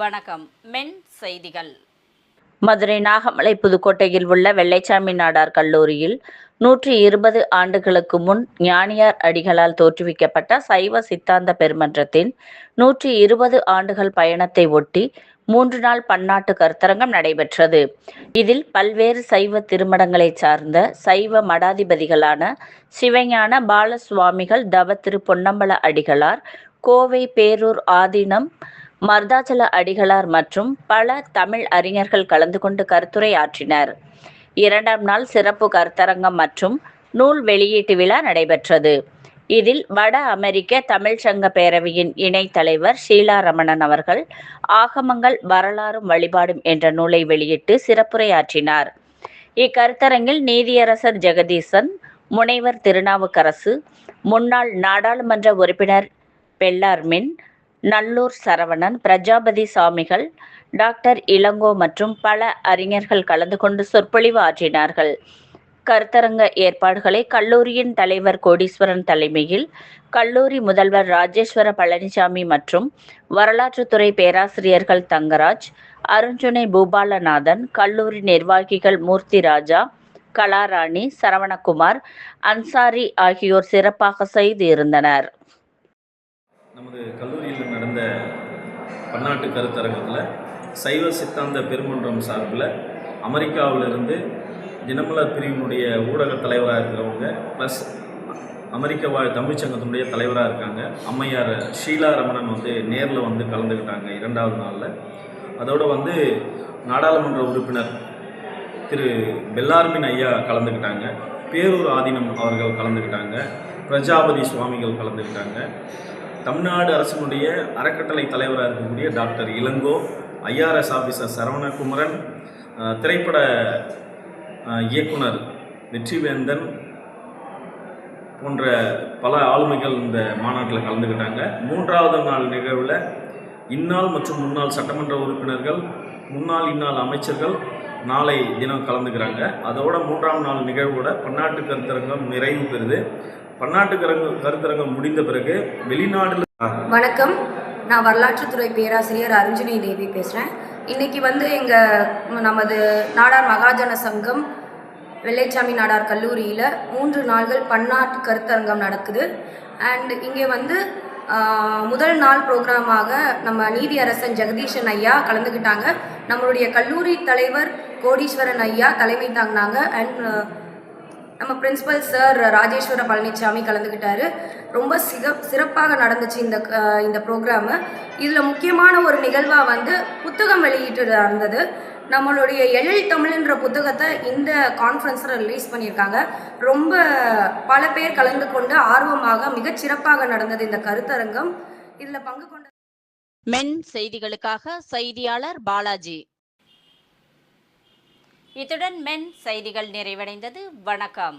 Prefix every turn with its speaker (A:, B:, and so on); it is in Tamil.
A: வணக்கம். மென் செய்திகள்.
B: மதுரை நாகமலை புதுக்கோட்டையில் உள்ள வெள்ளைச்சாமி நாடார் கல்லூரியில் நூற்றி இருபது ஆண்டுகளுக்கு முன் ஞானியார் அடிகளால் தோற்றுவிக்கப்பட்ட சைவ சித்தாந்த பெருமன்றத்தின் நூற்றி இருபது ஆண்டுகள் பயணத்தை ஒட்டி மூன்று நாள் பன்னாட்டு கருத்தரங்கம் நடைபெற்றது. இதில் பல்வேறு சைவ திருமடங்களை சார்ந்த சைவ மடாதிபதிகளான சிவஞான பாலசுவாமிகள் தவ திரு பொன்னம்பல அடிகளார் கோவை பேரூர் ஆதீனம் மர்தாச்சல அடிகளார் மற்றும் பல தமிழ் அறிஞர்கள் கலந்து கொண்டு கருத்துரையாற்றினர். இரண்டாம் நாள் சிறப்பு கருத்தரங்கம் மற்றும் நூல் வெளியீட்டு விழா நடைபெற்றது. இதில் வட அமெரிக்க தமிழ்ச் சங்க பேரவையின் இணைத் தலைவர் ஷீலா ரமணன் அவர்கள் ஆகமங்கள் வரலாறும் வழிபாடும் என்ற நூலை வெளியிட்டு சிறப்புரையாற்றினார். இக்கருத்தரங்கில் நீதியரசர் ஜெகதீசன் முனைவர் திருநாவுக்கரசு முன்னாள் நாடாளுமன்ற உறுப்பினர் பெல்லார்மின் நல்லூர் சரவணன் பிரஜாபதி சாமிகள் டாக்டர் இளங்கோ மற்றும் பல அறிஞர்கள் கலந்து கொண்டு சொற்பொழிவு ஆற்றினார்கள். கருத்தரங்க ஏற்பாடுகளை கல்லூரியின் தலைவர் கோடீஸ்வரன் தலைமையில் கல்லூரி முதல்வர் ராஜேஸ்வர பழனிசாமி மற்றும் வரலாற்றுத்துறை பேராசிரியர்கள் தங்கராஜ் அருஞ்சுனை பூபாலநாதன் கல்லூரி நிர்வாகிகள் மூர்த்தி ராஜா கலாராணி சரவணகுமார் அன்சாரி ஆகியோர் சிறப்பாக செய்து இருந்தனர்.
C: நமது கல்லூரியில் நடந்த பன்னாட்டு கருத்தரங்கத்தில் சைவ சித்தாந்த பெருமன்றம் சார்பில் அமெரிக்காவிலிருந்து தினமலர் பிரிவினுடைய ஊடக தலைவராக இருக்கிறவங்க ப்ளஸ் அமெரிக்க வாழ் தமிழ்ச்சங்கத்தினுடைய தலைவராக இருக்காங்க. அம்மையார் ஷீலா ரமணன் வந்து நேரில் வந்து கலந்துக்கிட்டாங்க இரண்டாவது நாளில். அதோடு வந்து நாடாளுமன்ற உறுப்பினர் திரு பெல்லார்மின் ஐயா கலந்துக்கிட்டாங்க. பேரூர் ஆதீனம் அவர்கள் கலந்துக்கிட்டாங்க. பிரஜாபதி சுவாமிகள் கலந்துக்கிட்டாங்க. தமிழ்நாடு அரசினுடைய அறக்கட்டளை தலைவராக இருக்கக்கூடிய doctor Ilango IRS officer Saravanakumaran திரைப்பட இயக்குனர் வெற்றிவேந்தன் போன்ற பல ஆளுமைகள் இந்த மாநாட்டில் கலந்துக்கிட்டாங்க மூன்றாவது நாள் நிகழ்வில் இந்நாள் மற்றும் முன்னாள் சட்டமன்ற உறுப்பினர்கள் முன்னாள் இந்நாள் அமைச்சர்கள் நாளை தினம் கலந்துக்கிறாங்க. அதோட மூன்றாம் நாள் நிகழ்வோட பன்னாட்டு கருத்தரங்கம் நிறைவு பெறுது. பன்னாட்டு கரங்கு கருத்தரங்கம் முடிந்த பிறகு வெளிநாடுல
D: வணக்கம். நான் வரலாற்றுத்துறை பேராசிரியர் அருஞ்சினி தேவி பேசுகிறேன் இன்றைக்கி வந்து எங்கள் நமது நாடார் மகாஜன சங்கம் வெள்ளைச்சாமி நாடார் கல்லூரியில் மூன்று நாள்கள் பன்னாட்டு கருத்தரங்கம் நடக்குது. அண்ட் இங்கே வந்து முதல் நாள் ப்ரோக்ராமாக நம்ம நீதியரசன் ஜெகதீஷன் ஐயா கலந்துக்கிட்டாங்க நம்மளுடைய கல்லூரி தலைவர் கோடீஸ்வரன் ஐயா தலைமை தாங்கினாங்க. அண்ட் நம்ம பிரின்சிபல் சார் ராஜேஸ்வர பழனிசாமி கலந்துக்கிட்டாரு ரொம்ப சிக சிறப்பாக நடந்துச்சு இந்த இந்த ப்ரோக்ராமு. இதில் முக்கியமான ஒரு நிகழ்வாக வந்து புத்தகம் வெளியீட்டு இருந்தது. நம்மளுடைய எழில் தமிழ்ன்ற புத்தகத்தை இந்த கான்ஃபரன்ஸில் ரிலீஸ் பண்ணியிருக்காங்க. ரொம்ப பல பேர் கலந்து கொண்டு ஆர்வமாக மிகச் சிறப்பாக நடந்தது இந்த கருத்தரங்கம். இதில் பங்கு கொண்ட
B: மென் செய்திகளுக்காக செய்தியாளர் பாலாஜி.
A: இத்துடன் மென் செய்திகள் நிறைவடைந்தது. வணக்கம்.